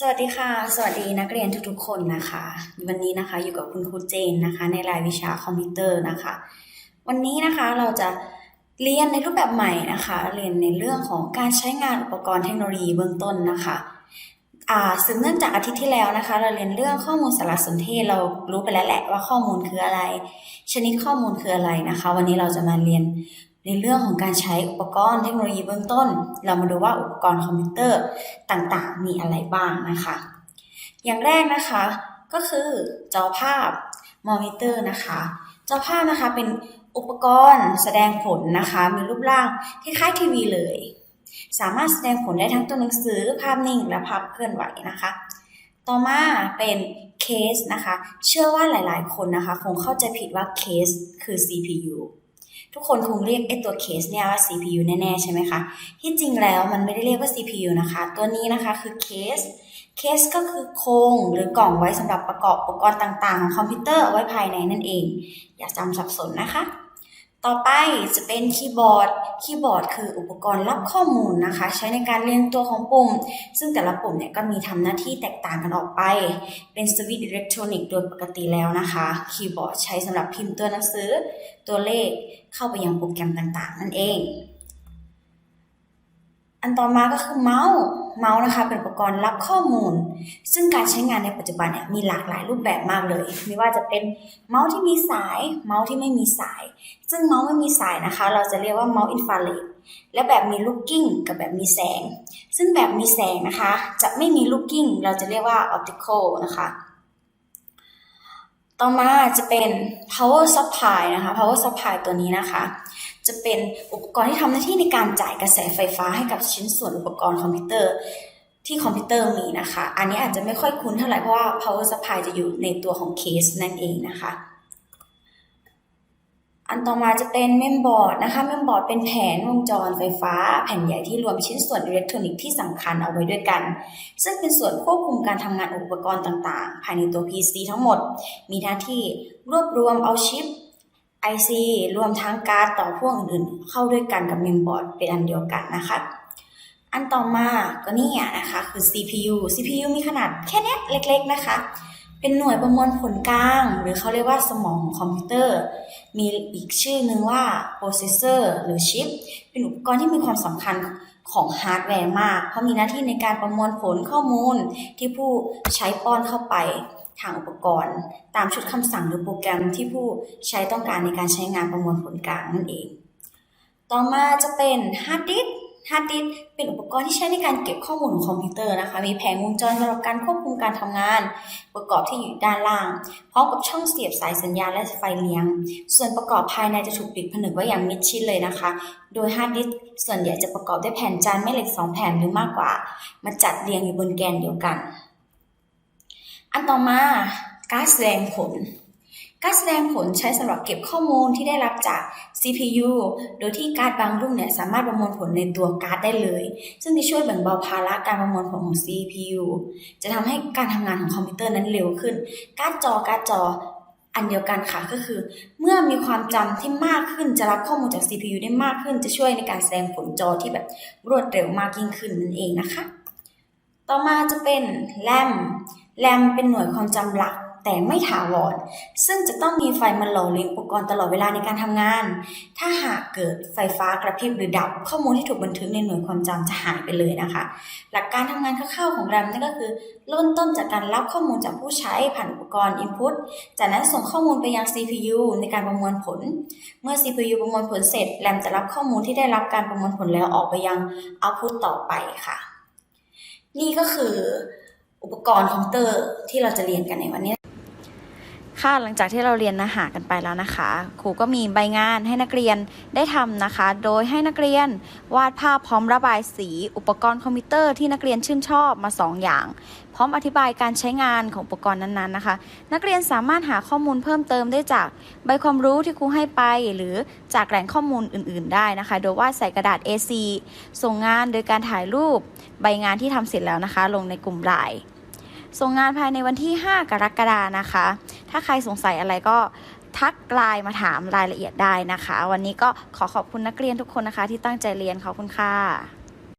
สวัสดีค่ะ สวัสดีนักเรียนทุกๆคนนะคะ วันนี้นะคะอยู่กับคุณครูเจนนะคะ ในรายวิชาคอมพิวเตอร์นะคะ วันนี้นะคะเราจะเรียนในรูปแบบใหม่นะคะ เรียนในเรื่องของการใช้งานอุปกรณ์เทคโนโลยีเบื้องต้นนะคะอ่าสืบเนื่องจากอาทิตย์ที่แล้วนะคะ เราเรียนเรื่องข้อมูลสารสนเทศเรารู้ไปแล้วแหละว่าข้อมูลคืออะไร ชนิดข้อมูลคืออะไรนะคะ วันนี้เราจะมาเรียนในเรื่องของการใช้อุปกรณ์เทคโนโลยีเบื้องต้น เรามาดูว่าอุปกรณ์คอมพิวเตอร์ต่างๆ มีอะไรบ้างนะคะ อย่างแรกนะคะก็คือจอภาพมอนิเตอร์นะคะ จอภาพนะคะเป็นอุปกรณ์แสดงผลนะคะ มีรูปร่างคล้ายๆทีวีเลย สามารถแสดงผลได้ทั้งตัวหนังสือภาพนิ่งและภาพเคลื่อนไหวนะคะ ต่อมาเป็นเคสนะคะ เชื่อว่าหลายๆ คนนะคะ คงเข้าใจผิดว่าเคสคือ CPU ทุกคนคงเรียกไอตัวเคสเนี่ยว่า CPU แน่ๆ ใช่ไหมคะ ที่จริงแล้วมันไม่ได้เรียกว่า CPU นะคะ ตัวนี้นะคะคือเคส เคสก็คือโครงหรือกล่องไว้สำหรับประกอบอุปกรณ์ต่างๆ ของคอมพิวเตอร์ไว้ภายในนั่นเอง อย่าจำสับสนนะคะ ต่อไปจะเป็นคีย์บอร์ด คีย์บอร์ดคืออุปกรณ์รับข้อมูลนะคะ ใช้ในการเรียงตัวของปุ่ม ซึ่งแต่ละปุ่มเนี่ยก็มีทำหน้าที่แตกต่างกันออกไป เป็นสวิตช์อิเล็กทรอนิกส์โดยปกติแล้วนะคะ คีย์บอร์ดใช้สำหรับพิมพ์ตัวหนังสือ ตัวเลขเข้าไปยังโปรแกรมต่างๆ นั่นเอง อันต่อมาก็คือเมาส์ เมาส์นะคะเป็นอุปกรณ์รับข้อมูล ซึ่งการใช้งานในปัจจุบันเนี่ยมีหลากหลายรูปแบบมากเลย ไม่ว่าจะเป็นเมาส์ที่มีสาย เมาส์ที่ไม่มีสาย ซึ่งเมาส์ไม่มีสายนะคะ เราจะเรียกว่าเมาส์อินฟราเรด และแบบมีลูกกิ้งกับแบบมีแสง ซึ่งแบบมีแสงนะคะ จะไม่มีลูกกิ้ง เราจะเรียกว่าออปติคอลนะคะ ต่อมาจะเป็น power supply นะคะ power supply ตัวนี้นะคะ จะเป็นอุปกรณ์ที่ทำหน้าที่ในการจ่ายกระแสไฟฟ้าให้กับชิ้นส่วนอุปกรณ์คอมพิวเตอร์ที่คอมพิวเตอร์มีนะคะ อันนี้อาจจะไม่ค่อยคุ้นเท่าไหร่เพราะว่า power supply จะอยู่ในตัวของเคสนั่นเองนะคะ อันต่อมาจะเป็นเมมบอร์ดนะคะ เมมบอร์ดเป็นแผงวงจรไฟฟ้า แผ่นใหญ่ที่รวมชิ้นส่วนอิเล็กทรอนิกส์ที่สำคัญเอาไว้ด้วยกัน ซึ่งเป็นส่วนควบคุมการทำงานอุปกรณ์ต่างๆ ภายในตัว PC ทั้งหมด มีหน้าที่รวบรวมเอาชิป IC รวมทั้งการ์ดต่อพ่วงอื่นๆ เข้าด้วยกันกับเมมบอร์ดเป็นอันเดียวกันนะคะ อันต่อมาก็นี่นะคะคือ CPU CPU มีขนาดแค่เนี้ยเล็กๆนะคะเป็นหน่วยประมวลผลกลาง หรือเขาเรียกว่าสมองของคอมพิวเตอร์ มีอีกชื่อหนึ่งว่า processor หรือชิป เป็นอุปกรณ์ที่มีความสำคัญของฮาร์ดแวร์มาก เพราะมีหน้าที่ในการประมวลผลข้อมูลที่ผู้ใช้ป้อนเข้าไป ทางอุปกรณ์ ตามชุดคำสั่งหรือโปรแกรมที่ผู้ใช้ต้องการในการใช้งานประมวลผลกลางนั่นเอง ต่อมาจะเป็นฮาร์ดดิสก์ฮาร์ดดิสก์เป็นอุปกรณ์ที่ใช้ในการเก็บข้อมูลของคอมพิวเตอร์นะคะ มีแผงวงจรสำหรับการควบคุมการทำงาน ประกอบที่อยู่ด้านล่าง พร้อมกับช่องเสียบสายสัญญาณและไฟเลี้ยง ส่วนประกอบภายในจะถูกปิดผนึกไว้อย่างมิดชิดเลยนะคะ โดยฮาร์ดดิสก์ส่วนใหญ่จะประกอบด้วยแผ่นจานแม่เหล็กสองแผ่นหรือมากกว่า มาจัดเรียงอยู่บนแกนเดียวกัน อันต่อมาการแสดงผล การแสดงผลใช้สำหรับเก็บข้อมูลที่ได้รับจาก CPU โดยที่การ์ดบางรุ่นเนี่ยสามารถประมวลผลในตัวการ์ดได้เลย ซึ่งจะช่วยแบ่งเบาภาระการประมวลผลของ CPU จะทำให้การทำงานของคอมพิวเตอร์นั้นเร็วขึ้น การ์ดจอการ์ดจออันเดียวกันค่ะก็คือ เมื่อมีความจำที่มากขึ้นจะรับข้อมูลจาก CPU ได้มากขึ้น จะช่วยในการแสดงผลจอที่แบบรวดเร็วมากยิ่งขึ้นนั่นเองนะคะ ต่อมาจะเป็นแรม แรมเป็นหน่วยความจำหลักแต่ไม่ถาวร ซึ่งจะต้องมีไฟมาหล่อเลี้ยงอุปกรณ์ตลอดเวลาในการทำงาน ถ้าหากเกิดไฟฟ้ากระพริบหรือดับ ข้อมูลที่ถูกบันทึกในหน่วยความจำจะหายไปเลยนะคะ หลักการทำงานคร่าวๆของแรมนั่นก็คือเริ่มต้นจากการรับข้อมูลจากผู้ใช้ผ่านอุปกรณ์ input จากนั้นส่งข้อมูลไปยัง CPU ในการประมวลผล เมื่อ CPU ประมวลผลเสร็จแรมจะรับข้อมูลที่ได้รับการประมวลผลแล้วออกไปยัง output ต่อไปค่ะ นี่ก็คือ อุปกรณ์คอมพิวเตอร์ที่เราจะเรียนกันในวันนี้ ค่ะหลังจากที่เราเรียนเนื้อหากันไปแล้วนะคะ ครูก็มีใบงานให้นักเรียนได้ทำนะคะ โดยให้นักเรียนวาดภาพพร้อมระบายสี อุปกรณ์คอมพิวเตอร์ที่นักเรียนชื่นชอบมา 2 อย่าง พร้อมอธิบายการใช้งานของอุปกรณ์นั้นๆนะคะ นักเรียนสามารถหาข้อมูลเพิ่มเติมได้จากใบความรู้ที่ครูให้ไป หรือจากแหล่งข้อมูลอื่น ๆ ได้นะคะ โดยวาดใส่กระดาษ A4 ส่งงานโดยการถ่ายรูปใบงานที่ทำเสร็จแล้วนะคะ ลงในกลุ่มไลน์ส่งงานภายในวันที่ 5 กรกฎานะคะ ถ้าใครสงสัยอะไรก็ทักไลน์มาถามรายละเอียดได้นะคะ วันนี้ก็ขอขอบคุณนักเรียนทุกคนนะคะ ที่ตั้งใจเรียนขอบคุณค่ะ